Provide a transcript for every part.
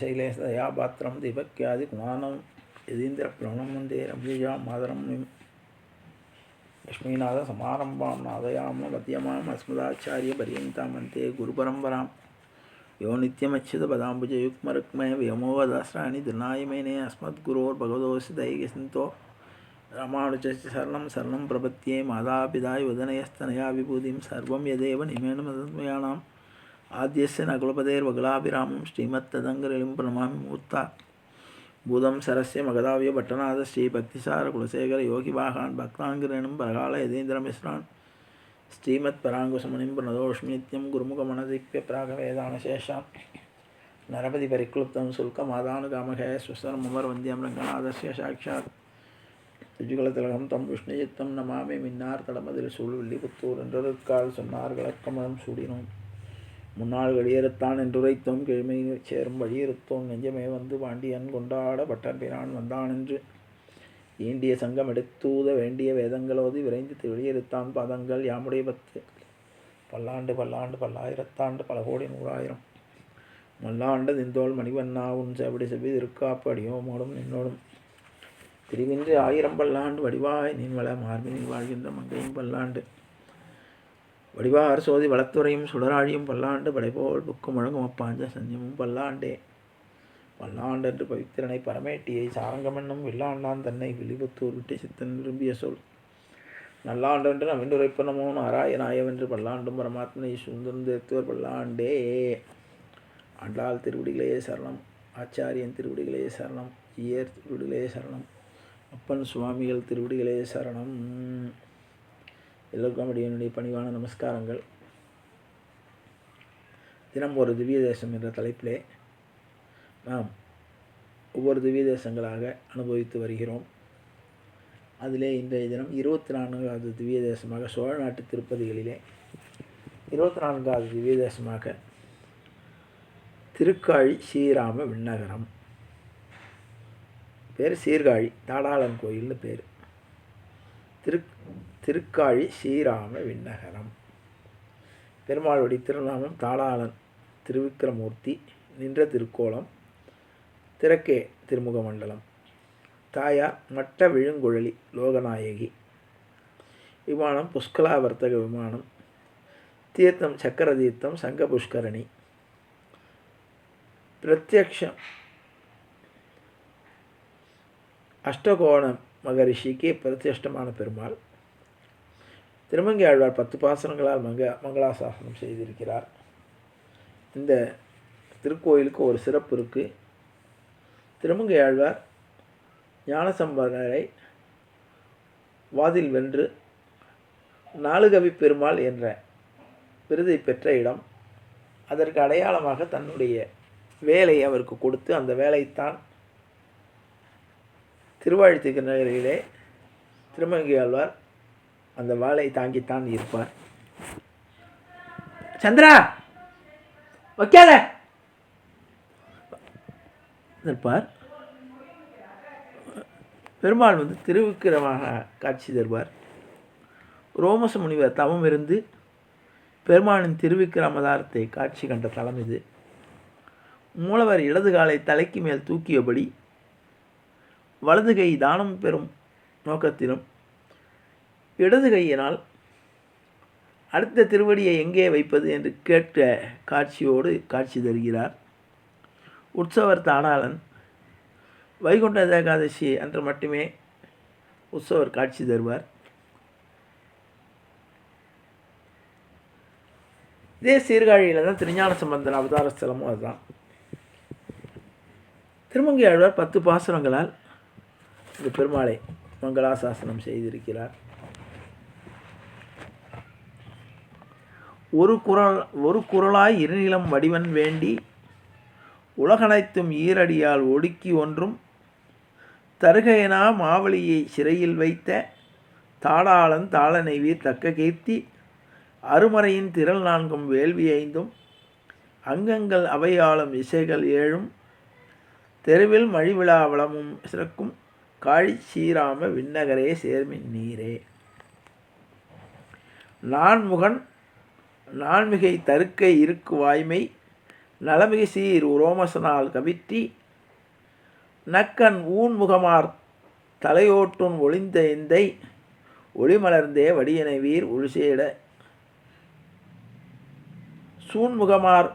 சைலேசதயா பாத்திரம் தீபக்கியாதி குணானம் யதீந்திர பிரணமந்தேரம் பூஜா மாதரம் லக்ஷ்மீநாத சமாரம்பாம் நாதயாம மத்தியமாம் அஸ்மதாச்சாரிய பரியந்தாம் அந்தே குரு பரம்பராம். யோ நித்தியமச்சித பதாம்புஜ யுக்மருக்மய வியமோவதாசிராணி திருநாயமேனே அஸ்மத் குரோர் பகவதோசி தைகசிந்தோ. ராமானுஜஸ்ய சரணம் சரணம் பிரபத்தியே மாதாபிதாய் உதனயஸ்தனயா விபூதிம் சர்வம் யதேவ நிமேன ஆத்தியஸ்ய நகுலபதேர்வகுலாபிராமம் ஸ்ரீமத் ததங்கரிலும் பிரணமாமி மூர்த்தா பூதம் சரஸ்ய மகதாவிய பட்டநாத ஸ்ரீ பக்திசார குலசேகர யோகி பாகான் பக்தாங்கிரனும் பரகால யதீந்திரமிஸ்ரான் ஸ்ரீமத் பராங்குசமணிம் பிரணதோஷ்மி நித்யம் குருமுகமணதிப்பிய பிராக வேதான சேஷான் நரபதி பரிக்ளுப்தம் சுல்கம் ஆதானுகாமகே சுசரம் அமர் வந்தியம் ரங்கநாதஸ்ய சாட்சாத் திஜுகலதிலகம் தம் விஷ்ணுஜித்தம் நமாமி மின்னார் தளமதில் சூழ்வில்லி புத்தூர் என்றொரு சொன்னார் விளக்கமலம் சூடினோம் முன்னாள் வெளியறுத்தான் என்றுரைத்தோம் கிழமை சேரும் வழியிருத்தோம் நெஞ்சமே வந்து பாண்டியன் கொண்டாட பட்டன் பிரான் வந்தான் என்று. ஈண்டிய சங்கம் எடுத்தூத வேண்டிய வேதங்களோது விரைந்து வெளியிறுத்தான் பதங்கள் யாமுடைய பத்து. பல்லாண்டு பல்லாண்டு பல்லாயிரத்தாண்டு பல கோடி நூறாயிரம். மல்லாண்டு நிந்தோள் மணிவண்ணா உன் செவடி செவ்வி திருக்காப்பு அடியோமோடும் நின்னோடும். பிரிவின்றி ஆயிரம் பல்லாண்டு வடிவாய் நின்வள மார்பினில் வாழ்கின்ற மங்கையும் பல்லாண்டு. வடிவார் சோதி வளத்துறையும் சுடராழியும் பல்லாண்டு படைபோல் புக்கும் முழங்கும் அப்பாஞ்ச சஞ்சமும் பல்லாண்டே. பல்லாண்டு என்று பவித்திரனை பரமேட்டியை சாரங்கமன்னும் வில்லாண்டான் தன்னை விழிபுத்தூர் விட்டு சித்தன் விரும்பிய சொல். நல்லாண்டென்று நவிண்டுரைப்பனமோ நாராயணாயவென்று பல்லாண்டும் பரமாத்மனை சுந்தர்ந்தேத்துவர் பல்லாண்டே. ஆண்டாள் திருவடிகளே சரணம் ஆச்சாரியன் திருவடிகளே சரணம் ஈயர் திருவடிகளே சரணம் அப்பன் சுவாமிகள் திருவடிகளே சரணம். எல்லோருக்கும் என்னுடைய பணிவான நமஸ்காரங்கள். தினம் ஒரு திவ்ய தேசம் என்ற தலைப்பிலே நாம் ஒவ்வொரு திவ்ய தேசங்களாக அனுபவித்து வருகிறோம். அதிலே இன்றைய தினம் இருபத்தி நான்காவது திவ்ய தேசமாக சோழ நாட்டு திருப்பதிகளிலே இருபத்தி நான்காவது திவ்ய தேசமாக திருக்காழி ஸ்ரீராம விண்ணகரம். பேர் சீர்காழி தாடாளன் கோயில்னு பேர். திரு திருக்காழி ஸ்ரீராம விண்ணகரம். பெருமாளுடைய திருநாமம் தாடாளன் திருவிக்கிரமூர்த்தி நின்ற திருக்கோலம் திறக்கே திருமுக மண்டலம். தாயார் மட்ட விழுங்குழலி லோகநாயகி. விமானம் புஷ்கலா வர்த்தக விமானம். தீர்த்தம் சக்கர தீர்த்தம் சங்க புஷ்கரணி. பிரத்யக்ஷம் அஷ்டகோண மகரிஷிக்கு பிரதிஷ்டமான பெருமாள். திருமங்கை ஆழ்வார் பத்து பாசனங்களால் மங்க மங்களாசாசனம் செய்திருக்கிறார். இந்த திருக்கோயிலுக்கு ஒரு சிறப்பு இருக்குது திருமங்கை ஆழ்வார் ஞானசம்பந்தரை வாதில் வென்று நாலுகவி பெருமாள் என்ற விருதை பெற்ற இடம். அதற்கு அடையாளமாக தன்னுடைய வேலை அவருக்கு கொடுத்து அந்த வேலைத்தான் திருவாழ்த்துக்கு நகரிலே திருமங்கை ஆழ்வார் அந்த வாளை தாங்கித்தான் இருப்பார். சந்திரா வைக்காத இருப்பார் பெருமாள் வந்து திருவிக்கிரமாக காட்சி தருவார். ரோமச முனிவர் தவம் இருந்து பெருமாளின் திருவிக்கிரமதாரத்தை காட்சி கண்ட தலம் இது. மூலவர் இடது காலை தலைக்கு மேல் தூக்கியபடி வலது கை தானம் பெறும் நோக்கத்திலும் இடது கையினால் அடுத்த திருவடியை எங்கே வைப்பது என்று கேட்ட காட்சியோடு காட்சி தருகிறார். உற்சவர் தானாளன் வைகுண்ட ஏகாதசி அன்று மட்டுமே உற்சவர் காட்சி தருவார். இதே சீர்காழியில் தான் திருஞான சம்பந்தன் அவதாரஸ்தலமும் அதுதான். திருமங்கை ஆழ்வார் பத்து பாசுரங்களால் இந்த பெருமாளை மங்களாசாசனம் செய்திருக்கிறார். ஒரு குரல் ஒரு குரலாய் இருநிலம் வடிவன் வேண்டி உலகனைத்தும் ஈரடியால் ஒடுக்கி ஒன்றும் தருகையனா மாவலியை சிறையில் வைத்த தாடாளன் தாளனைவி தக்க கீர்த்தி அருமறையின் திரள் நான்கும் வேள்வி ஐந்தும் அங்கங்கள் அவையாளும் இசைகள் ஏழும் தெருவில் மழிவிழா வளமும் சிறக்கும் காழி சீராம விண்ணகரே சேர்மின் நீரே. நான்முகன் நான்மிகை தருக்கை இருக்கு வாய்மை நலமிகு சீர் உரோமசனால் கவிற்றி நக்கன் ஊன்முகமார் தலையோட்டுன் ஒளிந்த இந்தை ஒளிமலர்ந்தே வடியனை வீர் உழுசேட. சூன்முகமார்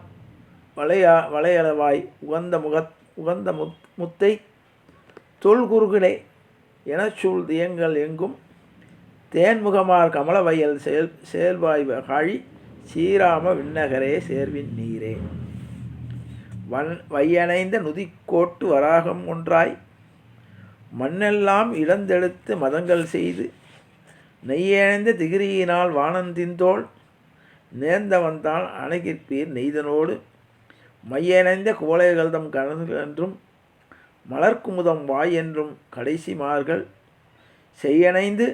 வளையா வளையளவாய் உகந்த முகத் உகந்த முத் முத்தை தொல்குறுகளே எனச் சூழ் தியங்கள் எங்கும் தேன்முகமார் கமலவயல் செயல் செயல்வாய் காழி ஸ்ரீராம விண்ணகரே சேர்வின் நீரே. வன் வையணைந்த நுதிக்கோட்டு வராகம் ஒன்றாய் மண்ணெல்லாம் இழந்தெடுத்து மதங்கள் செய்து நெய்யணைந்த திகிரியினால் வானந்திந்தோள் நேர்ந்தவன்தான் அணைகிற்பீர் நெய்தனோடு மையணைந்த குவளைகள்தம் கணல் என்றும் மலர்க்குமுதம் வாய் என்றும் கடைசி மார்கள் செய்யணைந்து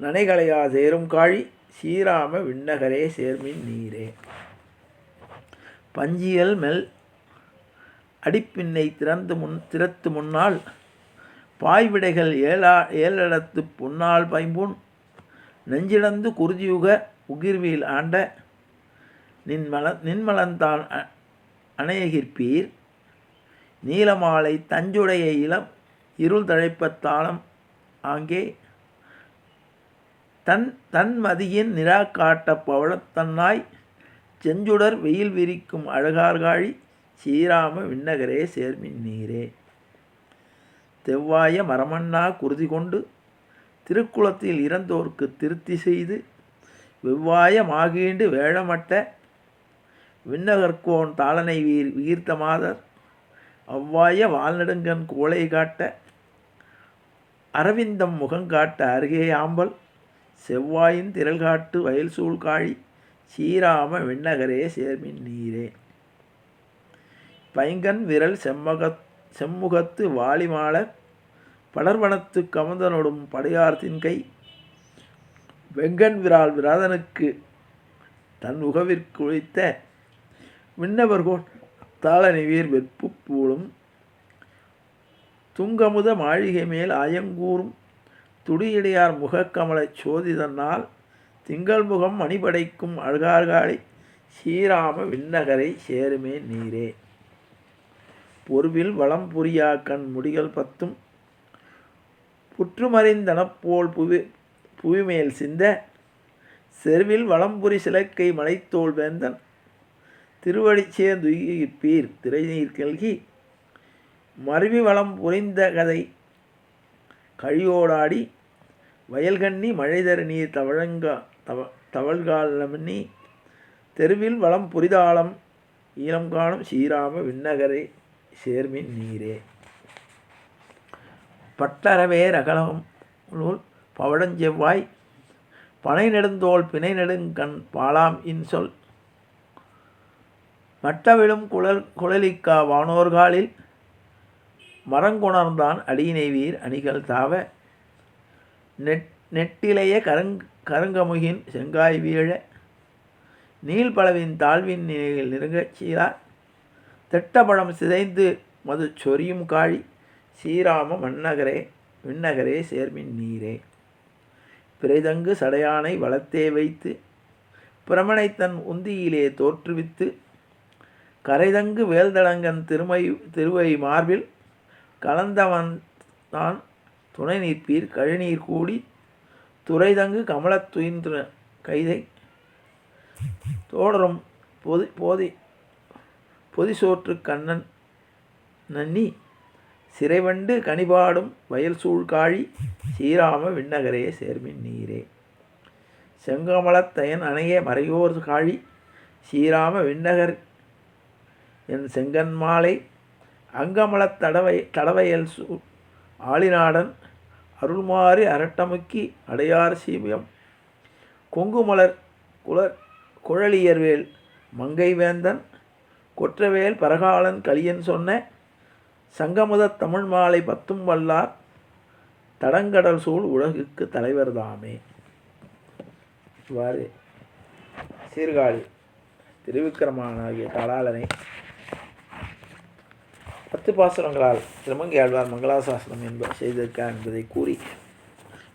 நனைகளையா சேரும் காழி சீராம விண்ணகரே சேர்மின் நீரே. பஞ்சியல் மெல் அடிப்பின்னை திறந்து முன் திறத்து முன்னால் பாய்விடைகள் ஏழா ஏழடத்து பொன்னால் பைம்புண் நெஞ்சிழந்து குருதியுக உகிர்வியில் ஆண்ட நின்மல நின்மலந்தான் அ- அணையகிற்பீர். நீலமாலை தஞ்சுடைய இளம் இருள் தழைப்பத்தாளம் ஆங்கே தன் தன்மதியின் நிராகாட்ட பவளத்தன்னாய் செஞ்சுடர் வெயில் விரிக்கும் அழகார்காழி சீராம விண்ணகரே சேர்மின் நீரே. தெவ்வாய மரமண்ணா குருதி கொண்டு திருக்குளத்தில் இறந்தோர்க்கு திருத்தி செய்து வெவ்வாய மாகீண்டு வேழமட்ட விண்ணகர்கோன் தாளனை வீர் வீர்த்த மாதர் அவ்வாய வால்நெடுங்கன் கோளை காட்ட அரவிந்தம் முகங்காட்ட அருகே ஆம்பல் செவ்வாயின் திரள் காட்டு வயல் சூழ் காழி சீராம விண்ணகரே சேர்மின் நீரே. பைங்கன் விரல் செம்மக செம்முகத்து வாளிமால படர்வனத்து கமந்தனொடும் படையார்த்தின் கை வெங்கன் விரால் விராதனுக்கு தன் உகவிற்குழித்த விண்ணவர்கோள் தாளநிவீர் தாளனிவீர் வெற்பு பூளும் துங்கமுத மாளிகை மேல் ஆயங்கூறும் துடியடியார் முகக்கமலைச் சோதிதனால் திங்கள் முகம் மணிபடைக்கும் அழகார்காலை ஸ்ரீராம விண்ணகரை சேருமே நீரே. பொருவில் வளம் புரியா கண் முடிகள் பத்தும் புற்றுமறிந்தனப்போல் புவி புவிமேல் சிந்த செருவில் வளம்புரி சிலக்கை மலைத்தோல் வேந்தன் திருவடி சேர்ந்துயிர்ப்பீர் திரைநீர் கல்கி மருவி வளம் புரிந்த கதை கழியோடாடி வயல்கண்ணி மழைதரு நீர் தவழங்கா தவ தவழ்காலமணி தெருவில் வளம் புரிதாளம் ஈழம் காணும் சீராம விண்ணகரை சேர்மின் நீரே. பட்டரவே ரகலம் நூல் பவழஞ்செவ்வாய் பனை நெடுந்தோல் பிணை நெடுங்கண் பாலாம் இன்சொல் மட்டவிழும் குழல் குழலிக்கா வானோர்காலில் மரங்குணர்ந்தான் அடியினை வீர் அணிகள் தாவ. நெட் நெட்டிலைய கருங் கருங்கமுகின் செங்காய் வீழ. நீள்பளவின் தாழ்வின் நிலையில் நெருங்கச் சீரார். திட்டப்பழம் சிதைந்து மது சொரியும் காழி. சீராம மன்னகரே விண்ணகரே சேர்மின் நீரே. பிறைதங்கு சடையானை வளத்தே வைத்து பிரமனை தன் உந்தியிலே தோற்றுவித்து கரைதங்கு வேல்தடங்கன் திருமை திருவை மார்பில் கலந்தவன் தான் துணை நிற்பீர். கழிநீர் கூடி துறைதங்கு கமலத் துயின்ற கைதை. தோடரும் பொதி போதி பொதிசோற்று கண்ணன் நன்னி. சிறைவண்டு கனிபாடும் வயல் சூழ்காழி சீராம விண்ணகரே சேர்மின் நீரே. செங்கமலத்தையன் அணைய மறையோர் காழி. சீராம விண்ணகர் என் செங்கன்மாலை அங்கமலத் தடவை தடவையல் சூ ஆளிநாடன் அருள்மாறி அரட்டமுக்கி அடையார் சீமியம். கொங்குமலர் குளர் குழலியர்வேல் மங்கைவேந்தன் கொற்றவேல் பரகாலன் கலியன் சொன்ன சங்கமுத தமிழ் மாலை பத்தும் வல்லார் தடங்கடல் சூழ் உலகுக்கு தலைவர் தாமே. இவ்வாறு சீர்காழி திருவிக்கிரமானாகிய தலாலனை பத்து பாசுரங்களால் திருமங்கை ஆழ்வார் மங்களாசாசனம் என்ப செய்திருக்கார் என்பதை கூறி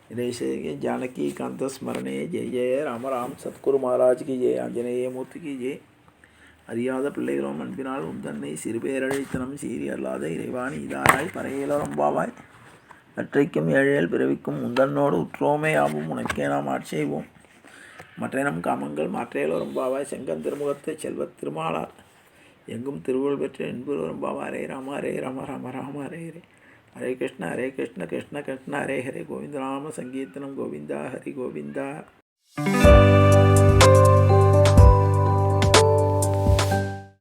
இதை செய்ய ஜானகி காந்த ஸ்மரணே. ஜெய ஜெய ராமராம் சத்குரு மகாராஜ் கி ஜெய. ஆஞ்சநேய மூர்த்தி கி ஜெய். அறியாத பிள்ளைகளும் அன்பினால் உந்தன்னை சிறுபேரழைத்தனம் சீரி அல்லாத இறைவாணி இதாராய் பறையிலரம்பாவாய் அற்றைக்கும் ஏழையல் பிறவிக்கும் உந்தன்னோடு உற்றோமே ஆகும் உனக்கே நாம் ஆட்சேவோம் மற்ற நம் காமங்கள் மாற்றையிலொரம்பாவாய் செங்கன் திருமுகத்தை செல்வத் திருமாளார் எங்கும் திருவுள் பெற்ற என்புரம்பாவா ஹரே ராம ஹரே ராம ராம ராம ஹரே ஹரே. ஹரே கிருஷ்ண ஹரே கிருஷ்ண கிருஷ்ண கிருஷ்ண ஹரே ஹரே. கோவிந்த ராம சங்கீர்த்தனம் கோவிந்தா ஹரி கோவிந்தா.